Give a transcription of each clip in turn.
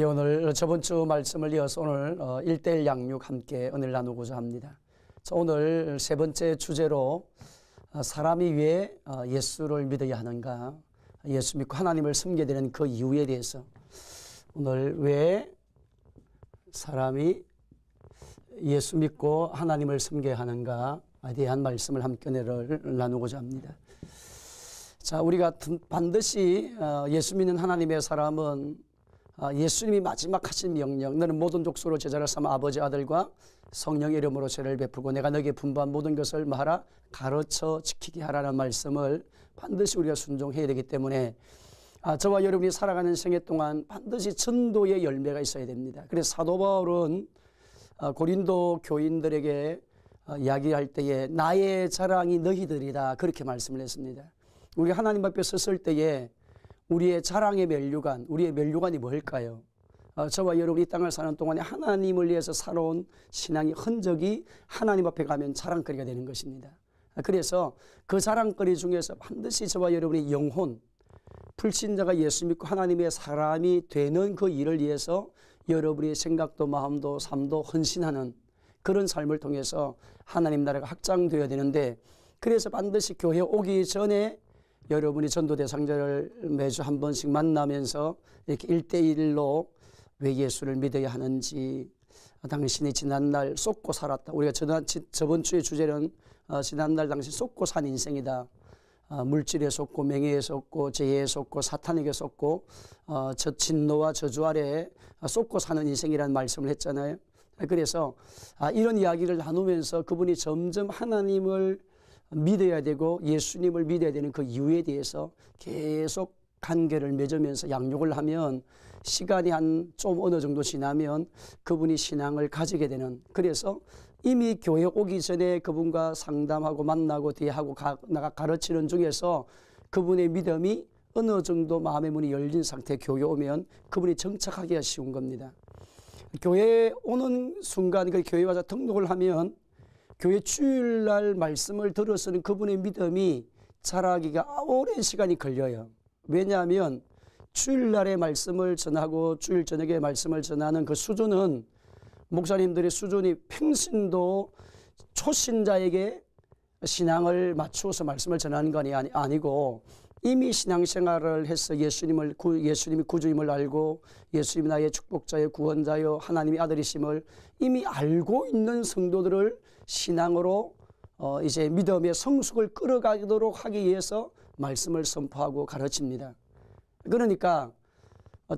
예, 오늘 저번 주 말씀을 이어서 오늘 어, 1대1 양육 함께 은혜를 나누고자 합니다. 자, 오늘 세 번째 주제로 어, 사람이 왜 어, 예수를 믿어야 하는가, 예수 믿고 하나님을 섬게 되는 그 이유에 대해서 오늘 왜 사람이 예수 믿고 하나님을 섬게 하는가에 대한 말씀을 함께 은혜를 나누고자 합니다. 자, 우리가 반드시 어, 예수 믿는 하나님의 사람은 아, 예수님이 마지막 하신 명령 너는 모든 족속으로 제자를 삼아 아버지 아들과 성령의 이름으로 죄를 베풀고 내가 너에게 분부한 모든 것을 말하라 가르쳐 지키게 하라는 말씀을 반드시 우리가 순종해야 되기 때문에 아, 저와 여러분이 살아가는 생애 동안 반드시 전도의 열매가 있어야 됩니다. 그래서 사도 바울은 아, 고린도 교인들에게 이야기할 때에 나의 자랑이 너희들이다 그렇게 말씀을 했습니다. 우리 하나님 앞에 섰을 때에 우리의 자랑의 멸류관, 우리의 멸류관이 뭘까요? 어, 저와 여러분이 땅을 사는 동안에 하나님을 위해서 살아온 신앙의 흔적이 하나님 앞에 가면 자랑거리가 되는 것입니다. 그래서 그 자랑거리 중에서 반드시 저와 여러분의 영혼, 불신자가 예수 믿고 하나님의 사람이 되는 그 일을 위해서 여러분의 생각도 마음도 삶도 헌신하는 그런 삶을 통해서 하나님 나라가 확장되어야 되는데 그래서 반드시 교회 오기 전에 여러분이 전도 대상자를 매주 한 번씩 만나면서 이렇게 일대일로 왜 예수를 믿어야 하는지 당신이 지난날 쏟고 살았다. 우리가 저번, 저번 주의 주제는 어, 지난날 당신 쏟고 산 인생이다. 어, 물질에 쏟고 명예에 쏟고 재해에 쏟고 사탄에게 쏟고 어, 저 진노와 저주 아래 쏟고 사는 인생이라는 말씀을 했잖아요. 그래서 아, 이런 이야기를 나누면서 그분이 점점 하나님을 믿어야 되고 예수님을 믿어야 되는 그 이유에 대해서 계속 관계를 맺으면서 양육을 하면 시간이 한 좀 어느 정도 지나면 그분이 신앙을 가지게 되는 그래서 이미 교회 오기 전에 그분과 상담하고 만나고 대하고 가, 나가 가르치는 중에서 그분의 믿음이 어느 정도 마음의 문이 열린 상태 교회 오면 그분이 정착하기가 쉬운 겁니다. 교회에 오는 순간 그 교회 와서 등록을 하면 교회 주일날 말씀을 들어서는 그분의 믿음이 자라기가 오랜 시간이 걸려요. 왜냐하면 주일날의 말씀을 전하고 주일 저녁에 말씀을 전하는 그 수준은 목사님들의 수준이 평신도 초신자에게 신앙을 맞추어서 말씀을 전하는 것이 아니고 이미 신앙생활을 해서 예수님을 예수님이 구주임을 알고 예수님이 나의 축복자요 구원자요 하나님의 아들이심을 이미 알고 있는 성도들을 신앙으로 어 이제 믿음의 성숙을 끌어가도록 하기 위해서 말씀을 선포하고 가르칩니다. 그러니까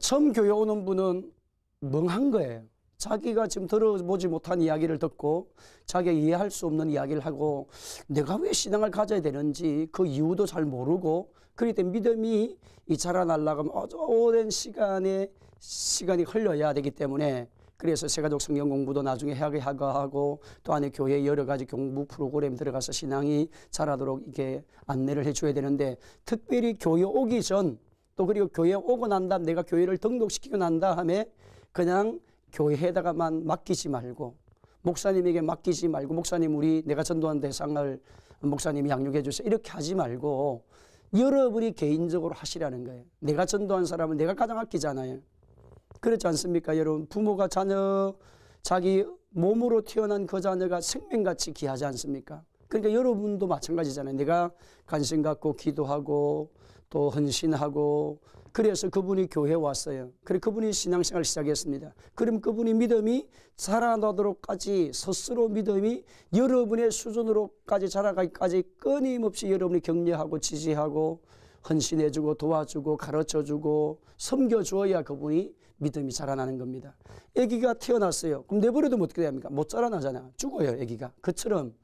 처음 교회 오는 분은 멍한 거예요. 자기가 지금 들어보지 못한 이야기를 듣고 자기가 이해할 수 없는 이야기를 하고 내가 왜 신앙을 가져야 되는지 그 이유도 잘 모르고 그렇기 때문에 믿음이 이 자라날라가면 오랜 시간에 시간이 흘러야 되기 때문에 그래서 세가족 성경 공부도 나중에 해야 하고 또 안에 교회 여러 가지 공부 프로그램 들어가서 신앙이 자라도록 이게 안내를 해줘야 되는데 특별히 교회 오기 전 또 그리고 교회 오고 난 다음 내가 교회를 등록시키고 난 다음에 그냥 교회에다가만 맡기지 말고 목사님에게 맡기지 말고 목사님 우리 내가 전도한 대상을 목사님이 양육해 주세요. 이렇게 하지 말고 여러분이 개인적으로 하시라는 거예요. 내가 전도한 사람은 내가 가장 아끼잖아요. 그렇지 않습니까? 여러분 부모가 자녀 자기 몸으로 태어난 그 자녀가 생명같이 귀하지 않습니까? 그러니까 여러분도 마찬가지잖아요. 내가 관심 갖고 기도하고 또 헌신하고 그래서 그분이 교회에 왔어요. 그래 그분이 신앙생활 시작했습니다. 그럼 그분이 믿음이 자라나도록까지 스스로 믿음이 여러분의 수준으로까지 자라가기까지 끊임없이 여러분이 격려하고 지지하고 헌신해주고 도와주고 가르쳐주고 섬겨주어야 그분이 믿음이 자라나는 겁니다. 아기가 태어났어요. 그럼 내버려두면 어떻게 됩니까? 못 자라나잖아. 죽어요, 아기가. 그처럼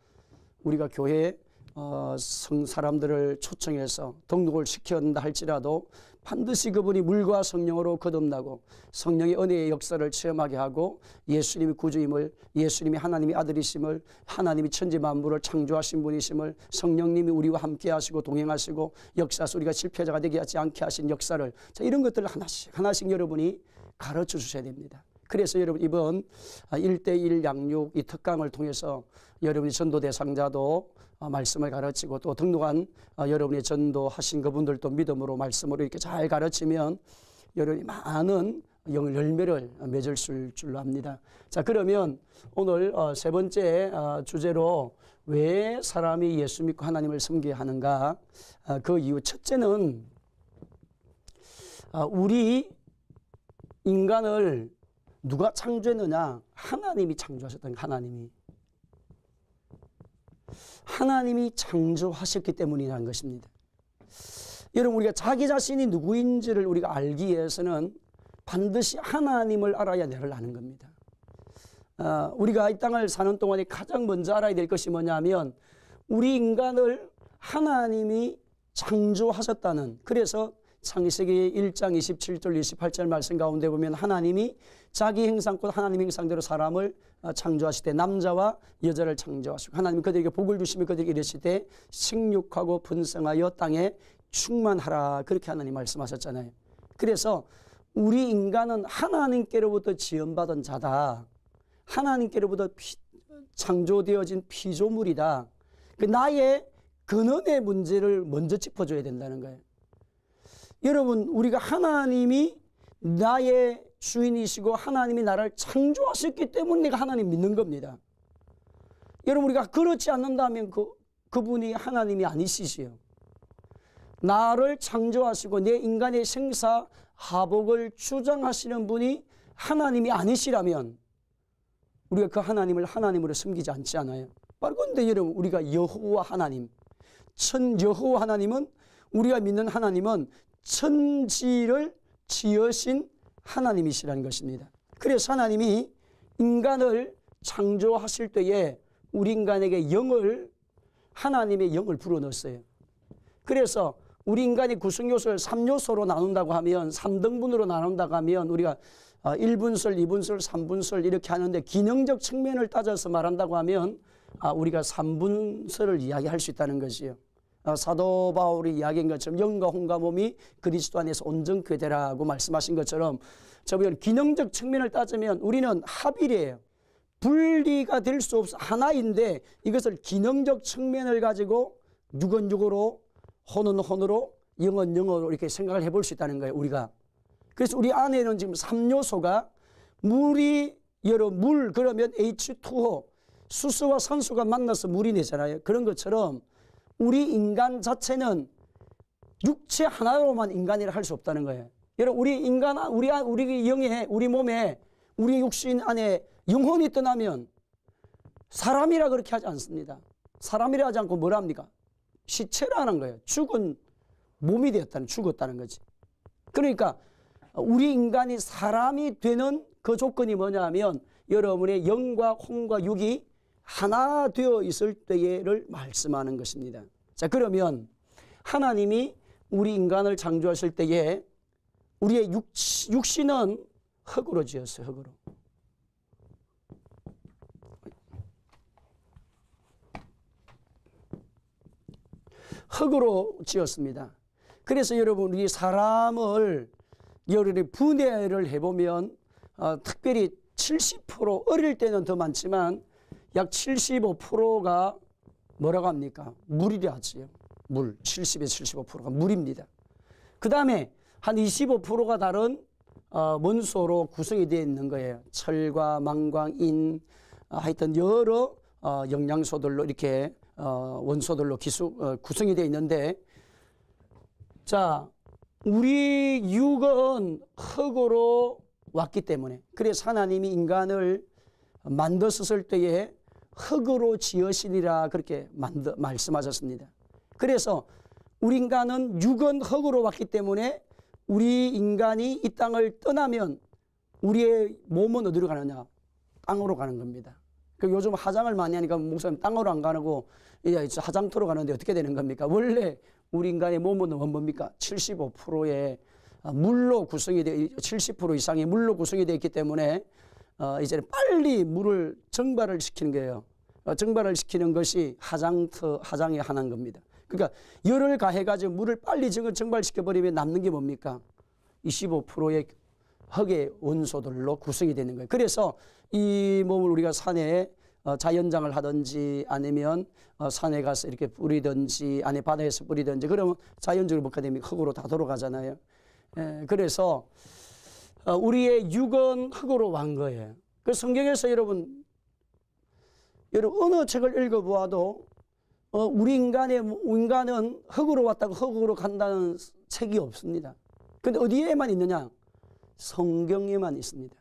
우리가 교회에 어, 성 사람들을 초청해서 등록을 시켰다 할지라도 반드시 그분이 물과 성령으로 거듭나고 성령의 은혜의 역사를 체험하게 하고 예수님이 구주임을 예수님이 하나님의 아들이심을 하나님이 천지 만물을 창조하신 분이심을 성령님이 우리와 함께 하시고 동행하시고 역사에서 우리가 실패자가 되게 하지 않게 하신 역사를 자, 이런 것들을 하나씩 하나씩 여러분이 가르쳐 주셔야 됩니다. 그래서 여러분 이번 1대1 양육 이 특강을 통해서 여러분이 전도 대상자도 어, 말씀을 가르치고 또 등록한 어, 여러분이 전도하신 그분들도 믿음으로 말씀으로 이렇게 잘 가르치면 여러분이 많은 영 열매를 맺을 수- 줄로 합니다. 자 그러면 오늘 어, 세 번째 어, 주제로 왜 사람이 예수 믿고 하나님을 섬겨야 하는가 어, 그 이유 첫째는 어, 우리 인간을 누가 창조했느냐 하나님이 창조하셨던 거예요, 하나님이 하나님이 창조하셨기 때문이라는 것입니다. 여러분 우리가 자기 자신이 누구인지를 우리가 알기 위해서는 반드시 하나님을 알아야 내를 아는 겁니다. 어, 우리가 이 땅을 사는 동안에 가장 먼저 알아야 될 것이 뭐냐면 우리 인간을 하나님이 창조하셨다는 그래서 창세기 1장 27절 28절 말씀 가운데 보면 하나님이 자기 형상껏 하나님 형상대로 사람을 어, 창조하실 때 남자와 여자를 창조하시고 하나님 그들에게 복을 주시며 그들에게 이르실 때 생육하고 분성하여 땅에 충만하라 그렇게 하나님 말씀하셨잖아요. 그래서 우리 인간은 하나님께로부터 지원받은 자다. 하나님께로부터 피- 창조되어진 피조물이다. 그 나의 근원의 문제를 먼저 짚어줘야 된다는 거예요. 여러분, 우리가 하나님이 나의 주인이시고 하나님이 나를 창조하셨기 때문에 내가 하나님 믿는 겁니다. 여러분, 우리가 그렇지 않는다면 그, 그분이 하나님이 아니시지요. 나를 창조하시고 내 인간의 생사 하복을 주장하시는 분이 하나님이 아니시라면 우리가 그 하나님을 하나님으로 섬기지 않지 않아요. 바로 그런데 여러분 우리가 여호와 하나님, 천 여호와 하나님은 우리가 믿는 하나님은 천지를 지으신 하나님이시라는 것입니다. 그래서 하나님이 인간을 창조하실 때에 우리 인간에게 영을 하나님의 영을 불어넣었어요. 그래서 우리 인간의 구성 요소를 3요소로 나눈다고 하면 3등분으로 나눈다고 하면 우리가 1분설, 2분설, 3분설 이렇게 하는데 기능적 측면을 따져서 말한다고 하면 아, 우리가 3분설을 이야기할 수 있다는 것이요. 아, 사도 바울이 이야기한 것처럼 영과 혼과 몸이 그리스도 안에서 온전케 되라고 말씀하신 것처럼 저번 기능적 측면을 따지면 우리는 합일이에요. 분리가 될 수 없어 하나인데 이것을 기능적 측면을 가지고 육은 육으로 혼은 혼으로 영은 영어로 이렇게 생각을 해볼 수 있다는 거예요 우리가 그래서 우리 안에는 지금 3요소가 물이 여러 물 그러면 H2O 수소와 산소가 만나서 물이 되잖아요 그런 것처럼 우리 인간 자체는 육체 하나로만 인간이라 할 수 없다는 거예요 여러분 우리 인간 우리 안- 우리 영에 우리 몸에 우리 육신 안에 영혼이 떠나면 사람이라 그렇게 하지 않습니다 사람이라 하지 않고 뭐라 합니까 시체라는 거예요. 죽은 몸이 되었다는 죽었다는 거지. 그러니까 우리 인간이 사람이 되는 그 조건이 뭐냐면 여러분의 영과 혼과 육이 하나 되어 있을 때를 말씀하는 것입니다. 자, 그러면 하나님이 우리 인간을 창조하실 때에 우리의 육, 육신은 흙으로 지었어요, 흙으로. 흙으로 지었습니다. 그래서 여러분 우리 사람을 여러분이 분해를 해보면 어, 특별히 70% 어릴 때는 더 많지만 약 75%가 뭐라고 합니까? 물이라 하지요. 물 70에서 75%가 물입니다. 그 다음에 한 25%가 다른 어, 원소로 구성이 되어 있는 거예요. 철과 망광, 인, 어, 하여튼 여러 어, 영양소들로 이렇게 어, 원소들로 기수, 어, 구성이 되어 있는데 자 우리 육은 흙으로 왔기 때문에 그래서 하나님이 인간을 만드셨을 때에 흙으로 지으시리라 그렇게 만드, 말씀하셨습니다. 그래서 우리 인간은 육은 흙으로 왔기 때문에 우리 인간이 이 땅을 떠나면 우리의 몸은 어디로 가느냐? 땅으로 가는 겁니다. 그 요즘 화장을 많이 하니까 목사님 땅으로 안 가고 화장터로 가는데 어떻게 되는 겁니까? 원래 우리 인간의 몸은 뭡니까? 75%의 물로 구성이 되, 70% 이상의 물로 구성이 되어 있기 때문에 어, 이제 빨리 물을 증발을 시키는 거예요. 어, 증발을 시키는 것이 화장터, 화장의 하나인 겁니다. 그러니까 열을 가해가지고 물을 빨리 증- 증발시켜 버리면 남는 게 뭡니까? 25%의 흙의 원소들로 구성이 되는 거예요. 그래서 이 몸을 우리가 산에 어, 자연장을 하든지 아니면 어, 산에 가서 이렇게 뿌리든지 아니 바다에서 뿌리든지 그러면 자연적으로 뭐가 됩니까? 흙으로 다 돌아가잖아요. 예, 그래서 어, 우리의 육은 흙으로 완 거예요. 그 성경에서 여러분 여러분 어느 책을 읽어보아도 어, 우리 인간의 인간은 흙으로 왔다고 흙으로 간다는 책이 없습니다. 근데 어디에만 있느냐? 성경에만 있습니다.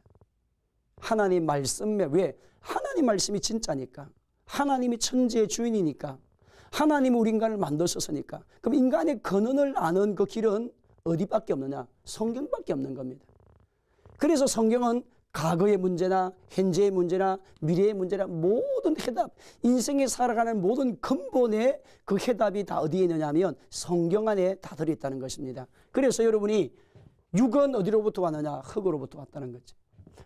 하나님 말씀에 왜? 하나님 말씀이 진짜니까. 하나님이 천지의 주인이니까. 하나님이 우리 인간을 만드셨으니까. 그럼 인간의 근원을 아는 그 길은 어디밖에 없느냐? 성경밖에 없는 겁니다. 그래서 성경은 과거의 문제나 현재의 문제나 미래의 문제나 모든 해답, 인생에 살아가는 모든 근본의 그 해답이 다 어디에 있느냐면 성경 안에 다 들어있다는 것입니다. 그래서 여러분이 육은 어디로부터 왔느냐? 흙으로부터 왔다는 거죠.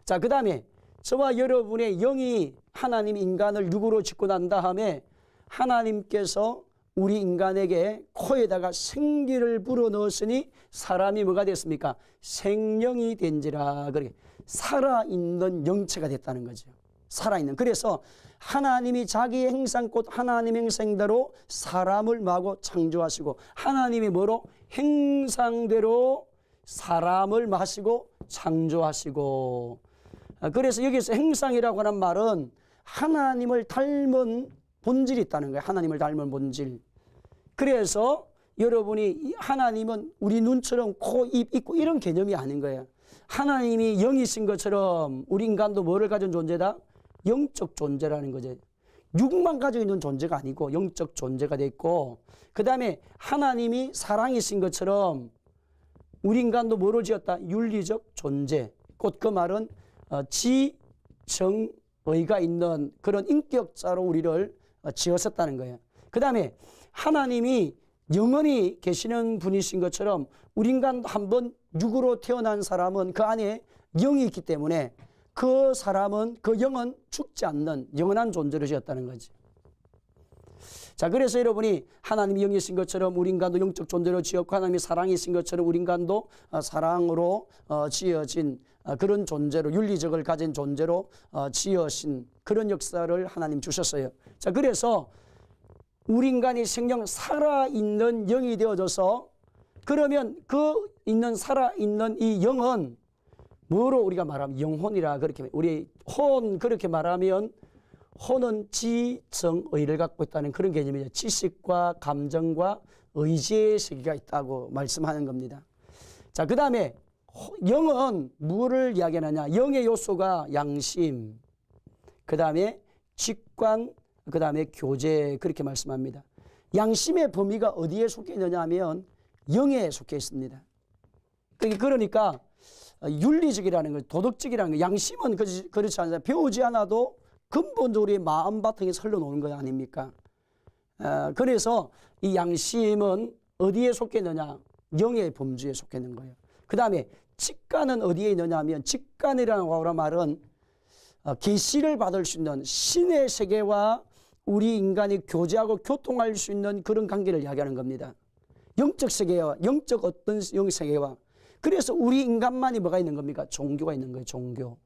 자, 그 다음에 저와 여러분의 영이 하나님 인간을 육으로 짓고 난 다음에 하나님께서 우리 인간에게 코에다가 생기를 불어 넣었으니 사람이 뭐가 됐습니까? 생명이 된지라 그래 살아있는 영체가 됐다는 거죠. 살아있는. 그래서 하나님이 자기 행상 곧 하나님 행생대로 사람을 마고 창조하시고 하나님이 뭐로 행상대로 사람을 마시고 창조하시고 아, 그래서 여기서 행상이라고 하는 말은 하나님을 닮은 본질이 있다는 거예요. 하나님을 닮은 본질. 그래서 여러분이 하나님은 우리 눈처럼 코, 입 있고 이런 개념이 아닌 거예요. 하나님이 영이신 것처럼 우리 인간도 뭐를 가진 존재다? 영적 존재라는 거죠. 육만 가지고 있는 존재가 아니고 영적 존재가 돼 있고 그 다음에 하나님이 사랑이신 것처럼 우리 인간도 뭐로 지었다? 윤리적 존재. 곧 그 말은 어, 지정의가 있는 그런 인격자로 우리를 어, 지었었다는 거예요. 그 다음에 하나님이 영원히 계시는 분이신 것처럼 우리 인간 한번 육으로 태어난 사람은 그 안에 영이 있기 때문에 그 사람은 그 영은 죽지 않는 영원한 존재로 지었다는 거지. 자, 그래서 여러분이 하나님이 영이신 것처럼 우리 인간도 영적 존재로 지었고 하나님이 사랑이신 것처럼 우리 인간도 어, 사랑으로 어, 지어진 어, 그런 존재로 윤리적을 가진 존재로 지어신 그런 역사를 하나님 주셨어요. 자, 그래서 우리 인간이 생명 살아있는 영이 되어져서 그러면 그 있는 살아있는 이 영은 뭐로 우리가 말하면 영혼이라 그렇게 우리 혼 그렇게 말하면 혼은 지정의를 갖고 있다는 그런 개념이죠. 지식과 감정과 의지의 세계가 있다고 말씀하는 겁니다. 자, 그 다음에 영은 무엇을 이야기하느냐? 영의 요소가 양심, 그 다음에 직관, 그 다음에 교제 그렇게 말씀합니다. 양심의 범위가 어디에 속해 있느냐 하면 영에 속해 있습니다. 그러니까 윤리적이라는 것, 도덕적이라는 것, 양심은 그렇지 않아요. 배우지 않아도 근본적으로 마음 바탕에 설려놓는 거 아닙니까? 그래서 이 양심은 어디에 속해 있느냐? 영의 범주에 속해 있는 거예요. 그 다음에 직관은 어디에 있느냐 하면 직관이라는 말은 어, 계시를 받을 수 있는 신의 세계와 우리 인간이 교제하고 교통할 수 있는 그런 관계를 이야기하는 겁니다. 영적 세계와 영적 어떤 영 세계와 그래서 우리 인간만이 뭐가 있는 겁니까? 종교가 있는 거예요. 종교.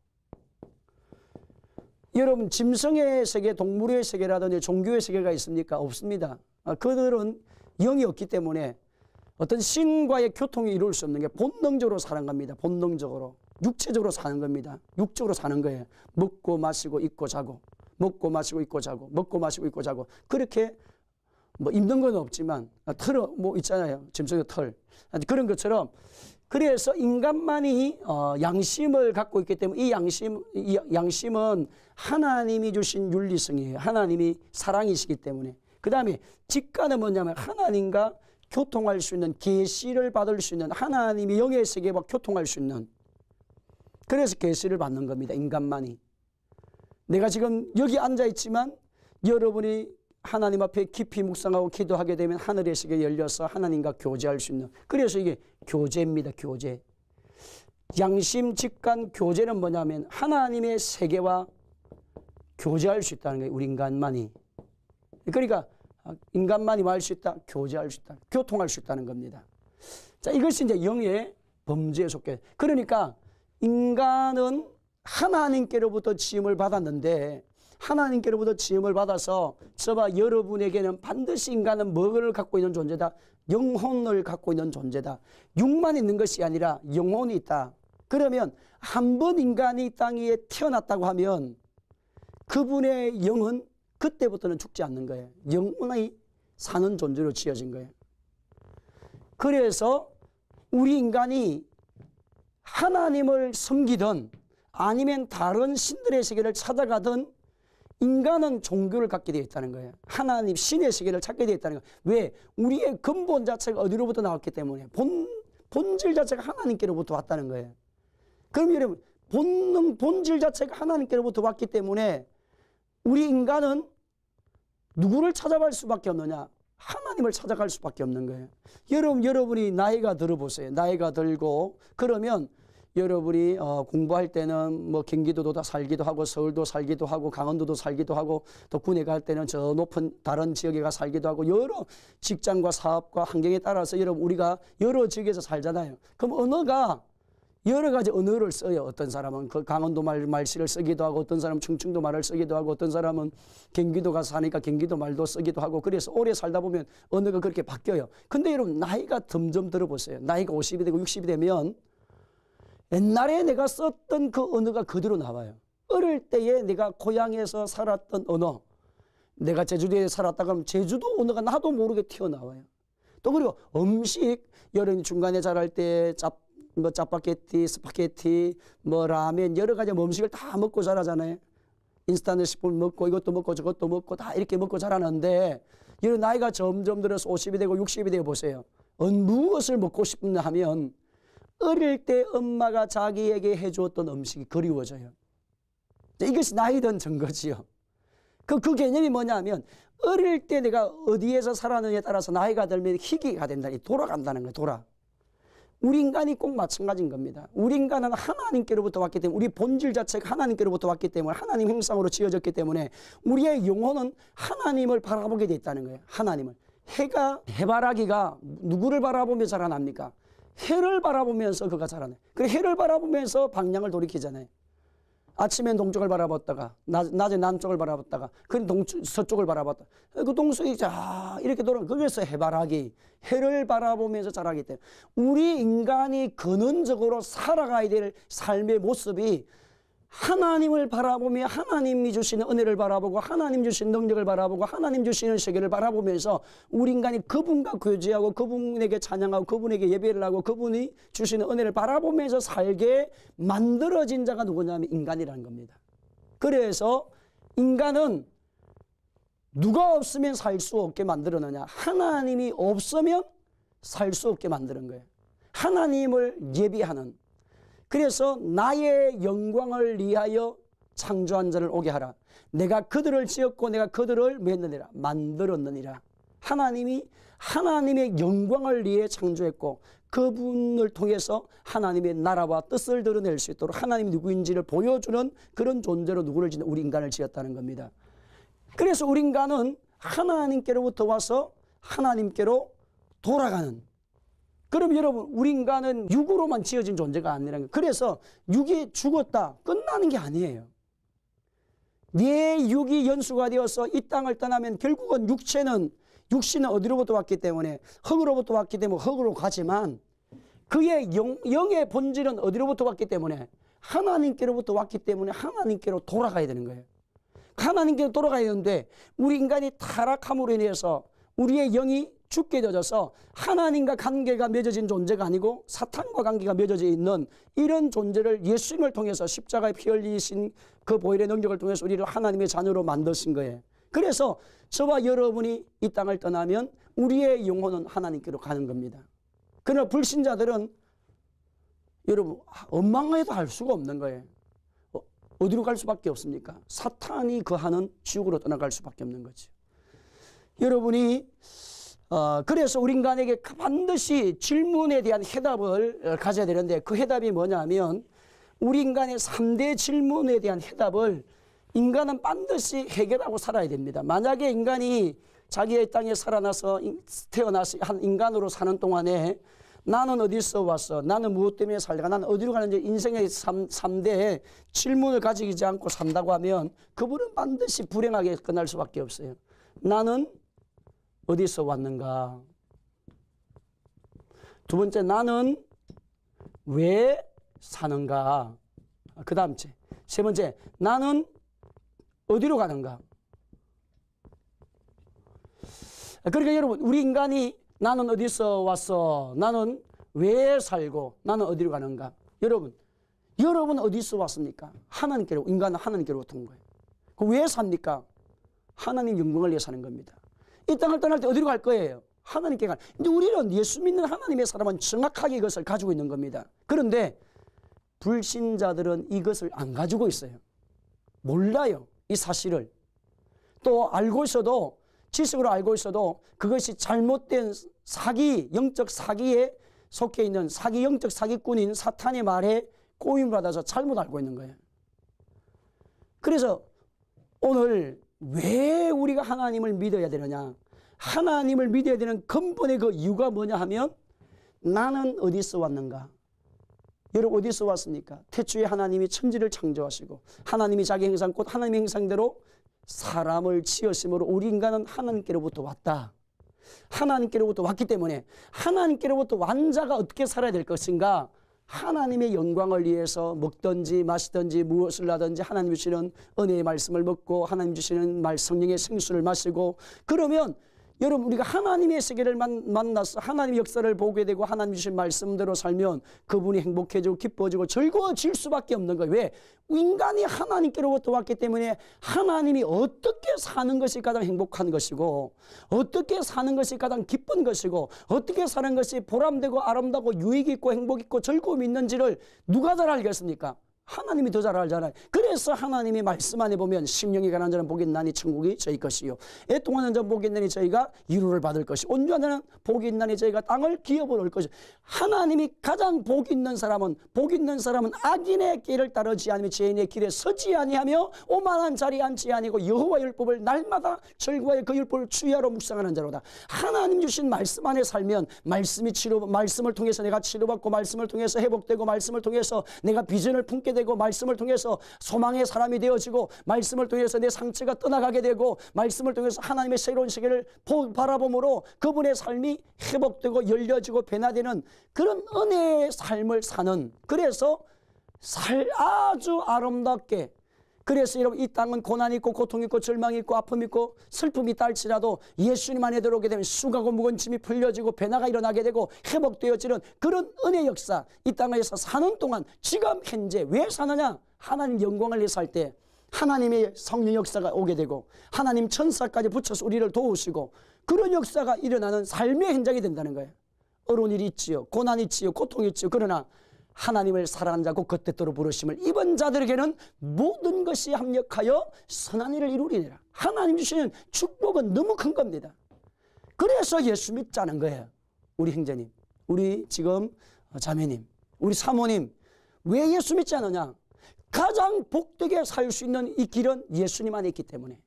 여러분 짐승의 세계, 동물의 세계라든지 종교의 세계가 있습니까? 없습니다. 아, 그들은 영이 없기 때문에 어떤 신과의 교통이 이룰 수 없는 게 본능적으로 사는 겁니다. 본능적으로. 육체적으로 사는 겁니다. 육적으로 사는 거예요. 먹고 마시고 입고 자고 먹고 마시고 입고 자고 먹고 마시고 입고 자고 그렇게 뭐 입는 건 없지만 털뭐 있잖아요. 짐승의 털 그런 것처럼 그래서 인간만이 어, 양심을 갖고 있기 때문에 이 양심 이 양심은 하나님이 주신 윤리성이에요. 하나님이 사랑이시기 때문에 그 다음에 직관은 뭐냐면 하나님과 교통할 수 있는 계시를 받을 수 있는 하나님이 영의 세계와 교통할 수 있는 그래서 계시를 받는 겁니다. 인간만이. 내가 지금 여기 앉아 있지만 여러분이 하나님 앞에 깊이 묵상하고 기도하게 되면 하늘의 세계 열려서 하나님과 교제할 수 있는 그래서 이게 교제입니다. 교제. 양심 직관 교제는 뭐냐면 하나님의 세계와 교제할 수 있다는 거예요. 우리 인간만이. 그러니까 인간만이 뭐 할수 있다? 교제할 수 있다. 교통할 수 있다는 겁니다. 자, 이것이 이제 영의 범죄에 속해. 그러니까 인간은 하나님께로부터 지음을 받았는데 하나님께로부터 지음을 받아서 저와 여러분에게는 반드시 인간은 뭐를 갖고 있는 존재다? 영혼을 갖고 있는 존재다. 육만 있는 것이 아니라 영혼이 있다. 그러면 한 번 인간이 땅 위에 태어났다고 하면 그분의 영은 그때부터는 죽지 않는 거예요. 영원히 사는 존재로 지어진 거예요. 그래서 우리 인간이 하나님을 섬기든 아니면 다른 신들의 세계를 찾아가든 인간은 종교를 갖게 되어 있다는 거예요. 하나님 신의 세계를 찾게 되어 있다는 거예요. 왜? 우리의 근본 자체가 어디로부터 나왔기 때문에 본 본질 자체가 하나님께로부터 왔다는 거예요. 그럼 여러분 본능 본질 자체가 하나님께로부터 왔기 때문에 우리 인간은 누구를 찾아갈 수밖에 없느냐? 하나님을 찾아갈 수밖에 없는 거예요. 여러분 여러분이 나이가 들어보세요. 나이가 들고 그러면 여러분이 어, 공부할 때는 뭐 경기도도 다 살기도 하고 서울도 살기도 하고 강원도도 살기도 하고 또 군에 갈 때는 저 높은 다른 지역에 가 살기도 하고 여러 직장과 사업과 환경에 따라서 여러분 우리가 여러 지역에서 살잖아요. 그럼 언어가 여러 가지 언어를 써요. 어떤 사람은 그 강원도 말 말씨를 쓰기도 하고 어떤 사람은 충청도 말을 쓰기도 하고 어떤 사람은 경기도가 사니까 경기도 말도 쓰기도 하고 그래서 오래 살다 보면 언어가 그렇게 바뀌어요. 근데 여러분 나이가 점점 들어보세요. 나이가 50이 되고 60이 되면 옛날에 내가 썼던 그 언어가 그대로 나와요. 어릴 때에 내가 고향에서 살았던 언어, 내가 제주도에 살았다 그러면 제주도 언어가 나도 모르게 튀어나와요. 또 그리고 음식, 여름 중간에 자랄 때 짭, 뭐 짜파게티, 스파게티, 뭐 라면 여러 가지 음식을 다 먹고 자라잖아요. 인스턴트 식품 먹고 이것도 먹고 저것도 먹고 다 이렇게 먹고 자라는데 이런 나이가 점점 들어서 50이 되고 60이 되고 보세요. 어, 무엇을 먹고 싶나 하면 어릴 때 엄마가 자기에게 해주었던 음식이 그리워져요. 이것이 나이 든 증거지요. 그, 그 개념이 뭐냐면 어릴 때 내가 어디에서 살았느냐에 따라서 나이가 들면 희귀가 된다. 돌아간다는 거예요. 돌아. 우리 인간이 꼭 마찬가지인 겁니다. 우리 인간은 하나님께로부터 왔기 때문에 우리 본질 자체가 하나님께로부터 왔기 때문에 하나님 형상으로 지어졌기 때문에 우리의 영혼은 하나님을 바라보게 돼 있다는 거예요. 하나님을. 해가 해바라기가 누구를 바라보며 자라납니까? 해를 바라보면서 그가 자라네. 그래 해를 바라보면서 방향을 돌이키잖아요. 아침엔 동쪽을 바라봤다가 낮, 낮에 남쪽을 바라봤다가 그럼 동 서쪽을 바라봤다. 그 동쪽이 자 이렇게 돌아. 그래서 해바라기 해를 바라보면서 자라기 때문에 우리 인간이 근원적으로 살아가야 될 삶의 모습이 하나님을 바라보며 하나님이 주시는 은혜를 바라보고 하나님 주신 능력을 바라보고 하나님 주시는 세계를 바라보면서 우리 인간이 그분과 교제하고 그분에게 찬양하고 그분에게 예배를 하고 그분이 주시는 은혜를 바라보면서 살게 만들어진 자가 누구냐면 인간이라는 겁니다. 그래서 인간은 누가 없으면 살 수 없게 만들었느냐 하나님이 없으면 살 수 없게 만드는 거예요. 하나님을 예비하는 그래서 나의 영광을 위하여 창조한 자를 오게 하라. 내가 그들을 지었고 내가 그들을 맺느니라 만들었느니라. 하나님이 하나님의 영광을 위해 창조했고 그분을 통해서 하나님의 나라와 뜻을 드러낼 수 있도록 하나님이 누구인지를 보여주는 그런 존재로 누구를 짓는 우리 인간을 지었다는 겁니다. 그래서 우리 인간은 하나님께로부터 와서 하나님께로 돌아가는 그럼 여러분 우리 인간은 육으로만 지어진 존재가 아니라는 거예요. 그래서 육이 죽었다 끝나는 게 아니에요. 내 육이 연수가 되어서 이 땅을 떠나면 결국은 육체는 육신은 어디로부터 왔기 때문에 흙으로부터 왔기 때문에 흙으로 가지만 그의 영, 영의 본질은 어디로부터 왔기 때문에 하나님께로부터 왔기 때문에 하나님께로 돌아가야 되는 거예요. 하나님께로 돌아가야 되는데 우리 인간이 타락함으로 인해서 우리의 영이 죽게 되어서 하나님과 관계가 맺어진 존재가 아니고 사탄과 관계가 맺어져 있는 이런 존재를 예수님을 통해서 십자가에 피 흘리신 그 보혈의 능력을 통해서 우리를 하나님의 자녀로 만드신 거예요. 그래서 저와 여러분이 이 땅을 떠나면 우리의 영혼은 하나님께로 가는 겁니다. 그러나 불신자들은 여러분 원망해도 할 수가 없는 거예요. 어, 어디로 갈 수밖에 없습니까? 사탄이 거하는 지옥으로 떠나갈 수밖에 없는 거죠. 여러분이 어, 그래서 우리 인간에게 반드시 질문에 대한 해답을 가져야 되는데 그 해답이 뭐냐면 우리 인간의 3대 질문에 대한 해답을 인간은 반드시 해결하고 살아야 됩니다. 만약에 인간이 자기의 땅에 살아나서 태어나서 한 인간으로 사는 동안에 나는 어디서 왔어? 나는 무엇 때문에 살다가 나는 어디로 가는지 인생의 삼 3대 질문을 가지지 않고 산다고 하면 그분은 반드시 불행하게 끝날 수밖에 없어요. 나는 어디서 왔는가? 두 번째, 나는 왜 사는가? 그 다음 째. 세 번째, 나는 어디로 가는가? 그러니까 여러분, 우리 인간이 나는 어디서 왔어? 나는 왜 살고? 나는 어디로 가는가? 여러분, 여러분 어디서 왔습니까? 하나님께로, 인간은 하나님께로부터 온 거예요. 그왜 삽니까? 하나님 영광을 위해 사는 겁니다. 이 땅을 떠날 때 어디로 갈 거예요? 하나님께 가. 근데 우리는 예수 믿는 하나님의 사람은 정확하게 이것을 가지고 있는 겁니다. 그런데 불신자들은 이것을 안 가지고 있어요. 몰라요. 이 사실을. 또 알고 있어도 지식으로 알고 있어도 그것이 잘못된 사기, 영적 사기에 속해 있는 사기, 영적 사기꾼인 사탄의 말에 꼬임을 받아서 잘못 알고 있는 거예요. 그래서 오늘 왜 우리가 하나님을 믿어야 되느냐? 하나님을 믿어야 되는 근본의 그 이유가 뭐냐 하면 나는 어디서 왔는가? 여러분 어디서 왔습니까? 태초에 하나님이 천지를 창조하시고 하나님이 자기 형상 곧 하나님의 형상대로 사람을 지으심으로 우리 인간은 하나님께로부터 왔다. 하나님께로부터 왔기 때문에 하나님께로부터 완자가 어떻게 살아야 될 것인가? 하나님의 영광을 위해서 먹든지 마시든지 무엇을 하든지 하나님 주시는 은혜의 말씀을 먹고 하나님 주시는 말 성령의 생수를 마시고 그러면 여러분 우리가 하나님의 세계를 만, 만나서 하나님의 역사를 보게 되고 하나님 주신 말씀대로 살면 그분이 행복해지고 기뻐지고 즐거워질 수밖에 없는 거예요. 왜? 인간이 하나님께로부터 왔기 때문에 하나님이 어떻게 사는 것이 가장 행복한 것이고 어떻게 사는 것이 가장 기쁜 것이고 어떻게 사는 것이 보람되고 아름다고 유익 있고 행복 있고 즐거움이 있는지를 누가 잘 알겠습니까? 하나님이 더 잘 알잖아요. 그래서 하나님이 말씀 안에 보면 심령이 가난 자는 복이 있나니 천국이 저희 것이요. 애통하는 자는 복이 있나니 저희가 위로를 받을 것이. 온유한 자는 복이 있나니 저희가 땅을 기업을 얻을 것이. 하나님이 가장 복 있는 사람은 복 있는 사람은 악인의 길을 따르지 아니며 죄인의 길에 서지 아니하며 오만한 자리에 앉지 아니고 여호와 율법을 날마다 즐거워해 그 율법을 주야로 묵상하는 자로다. 하나님 주신 말씀 안에 살면 말씀이 치료 말씀을 통해서 내가 치료받고 말씀을 통해서 회복되고 말씀을 통해서 내가 비전을 품게 되고 말씀을 통해서 소망의 사람이 되어지고 말씀을 통해서 내 상처가 떠나가게 되고 말씀을 통해서 하나님의 새로운 세계를 보- 바라봄으로 그분의 삶이 회복되고 열려지고 변화되는 그런 은혜의 삶을 사는 그래서 살 아주 아름답게 그래서 여러분 이 땅은 고난이 있고 고통이 있고 절망이 있고 아픔이 있고 슬픔이 있다 할지라도 예수님 안에 들어오게 되면 수가고 무거운 짐이 풀려지고 변화가 일어나게 되고 회복되어지는 그런 은혜 역사 이 땅에서 사는 동안 지금 현재 왜 사느냐? 하나님 영광을 위해 살때 하나님의 성령 역사가 오게 되고 하나님 천사까지 붙여서 우리를 도우시고 그런 역사가 일어나는 삶의 현장이 된다는 거예요. 어려운 일이 있지요 고난이 있지요 고통이 있지요. 그러나 하나님을 사랑하는 자고 그 뜻대로 부르심을 입은 자들에게는 모든 것이 합력하여 선한 일을 이루리니라. 하나님 주시는 축복은 너무 큰 겁니다. 그래서 예수 믿자는 거예요. 우리 형제님, 우리 지금 자매님, 우리 사모님, 왜 예수 믿지 않느냐? 가장 복되게 살 수 있는 이 길은 예수님 안에 있기 때문에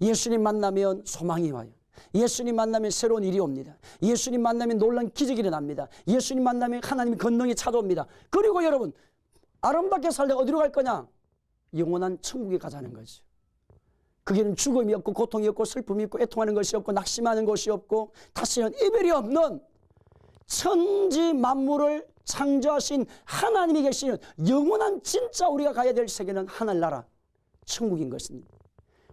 예수님 만나면 소망이 와요. 예수님 만나면 새로운 일이 옵니다. 예수님 만나면 놀란 기적이 일어납니다. 예수님 만나면 하나님의 건능이 찾아옵니다. 그리고 여러분 아름답게 살다 어디로 갈 거냐? 영원한 천국에 가자는 거죠. 그 길은 죽음이 없고 고통이 없고 슬픔이 없고 애통하는 것이 없고 낙심하는 것이 없고 다시는 이별이 없는 천지 만물을 창조하신 하나님이 계시는 영원한 진짜 우리가 가야 될 세계는 하늘나라 천국인 것입니다.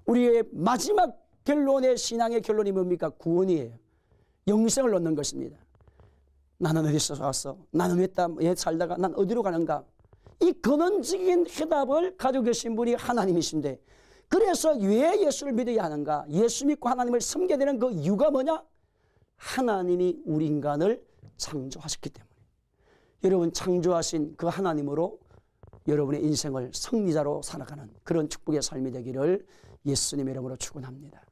우리의 마지막 결론의 신앙의 결론이 뭡니까? 구원이에요. 영생을 얻는 것입니다. 나는 어디서 왔어? 나는 왜, 살다가 난 어디로 가는가? 이 근원적인 해답을 가지고 계신 분이 하나님이신데 그래서 왜 예수를 믿어야 하는가? 예수 믿고 하나님을 섬겨야 되는 그 이유가 뭐냐? 하나님이 우리 인간을 창조하셨기 때문에 여러분 창조하신 그 하나님으로 여러분의 인생을 승리자로 살아가는 그런 축복의 삶이 되기를 예수님의 이름으로 축원합니다.